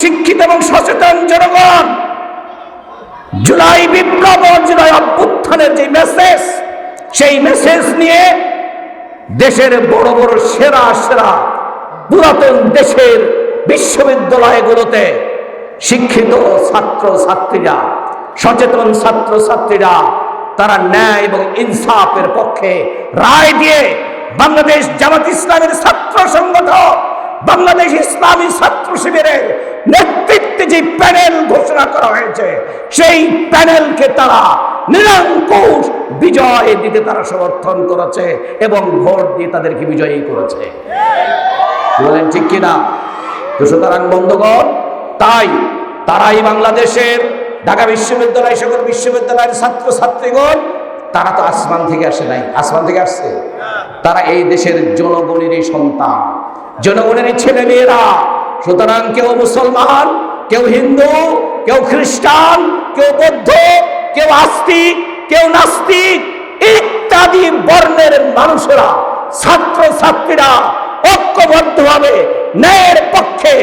শিক্ষিত এবং সচেতন জনগণ। জুলাই বিপ্লব জুলাই অভ্যুত্থানের যে মেসেজ সেই মেসেজ নিয়ে দেশের বড় বড় সেরা সেরা পুরাতন দেশের বিশ্ববিদ্যালয়গুলোতে শিক্ষিত ছাত্র ছাত্রীরা সচেতন ছাত্র ছাত্রীরা তারা ন্যায় এবং ইনসাফের পক্ষে রায় দিয়ে বাংলাদেশ জামাত ইসলামের ছাত্র সংগঠন বাংলাদেশ ইসলামী ছাত্র শিবিরের করা হয়েছে। সেই প্যানেলকে তারা নিরঙ্কুশ বিজয় দিতে তারা সমর্থন করেছে এবং ভোট দিয়ে তাদেরকে বিজয়ী করেছে। বলেন ঠিক কিনা? তো সুতরাং, বন্ধুগণ, তাই তারাই বাংলাদেশের ঢাকা বিশ্ববিদ্যালয় সকল বিশ্ববিদ্যালয়ের ছাত্র ছাত্রীগণ তারা তো আসমান থেকে আসে নাই। আসমান থেকে আসছে? তারা এই দেশের জনগণেরই সন্তান, জনগণেরই ছেলে মেয়েরা সুতরাং কেউ মুসলমান, কেউ হিন্দু কেউ খ্রিস্টান, কেউ বৌদ্ধ, কেউ আস্তিক, কেউ নাস্তিক, ইত্যাদি বর্ণের মানুষেরা ছাত্র ছাত্রীরা ঐক্যবদ্ধভাবে ন্যায়ের পক্ষে,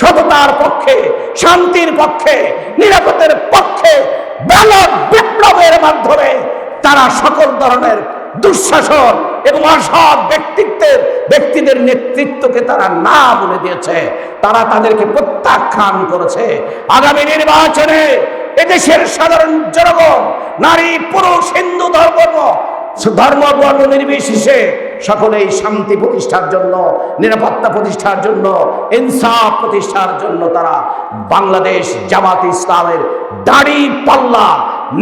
সততার পক্ষে, শান্তির পক্ষে, নিরাপত্তার পক্ষে, ব্যালট বিপ্লবের মাধ্যমে তারা সকল ধরনের দুঃশাসন এবং অসৎ ব্যক্তিত্বের, ব্যক্তিদের নেতৃত্বকে তারা না বলে দিয়েছে, তারা তাদেরকে প্রত্যাখ্যান করেছে। আগামী নির্বাচনে এদেশের সাধারণ জনগণ, নারী, পুরুষ, হিন্দু, ধর্ম ধর্ম বর্ণ নির্বিশেষে সকলেই শান্তি প্রতিষ্ঠার জন্য, নিরাপত্তা প্রতিষ্ঠার জন্য, ইনসাফ প্রতিষ্ঠার জন্য তারা বাংলাদেশ জামাত ইসলামের দাড়ি পাল্লা,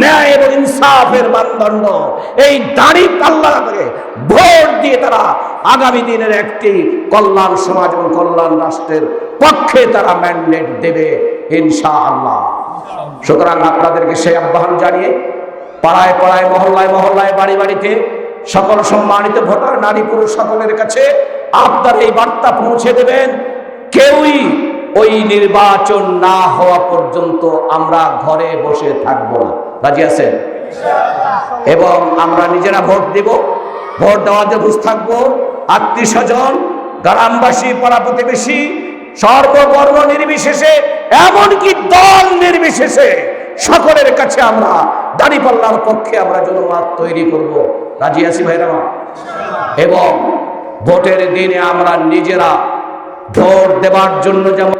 ন্যায় এবং ইনসাফের মানদণ্ড, এই দাড়ি পাল্লাকে ভোট দিয়ে তারা আগামী দিনের একটি কল্যাণ সমাজ এবং কল্যাণ রাষ্ট্রের পক্ষে তারা ম্যান্ডেট দেবে ইনশাআল্লাহ। সুতরাং আপনাদেরকে সেই আহ্বান জানিয়ে পাড়ায় পাড়ায় মহল্লায় মহল্লায় বাড়ি বাড়িতে সকল সম্মানিত ভোটার নারী পুরুষ সকলের কাছে আপনার এই বার্তা পৌঁছে দেবেন। কেউই ওই নির্বাচন না হওয়া পর্যন্ত আমরা ঘরে বসে থাকব না। রাজি আছেন? এবং আমরা নিজেরা ভোট দেব। ভোট দেওয়াতে বুঝ থাকব আত্মীয় স্বজন, গ্রামবাসী, পাড়া প্রতিবেশী, সর্ববর্ণ নির্বিশেষে, এমনকি দল নির্বিশেষে সকলের কাছে আমরা দাঁড়িপাল্লার পক্ষে আমরা জনমত তৈরি করব। রাজি আছি ভাইরা এবং ভোটের দিনে আমরা নিজেরা ভোট দেওয়ার জন্য যেমন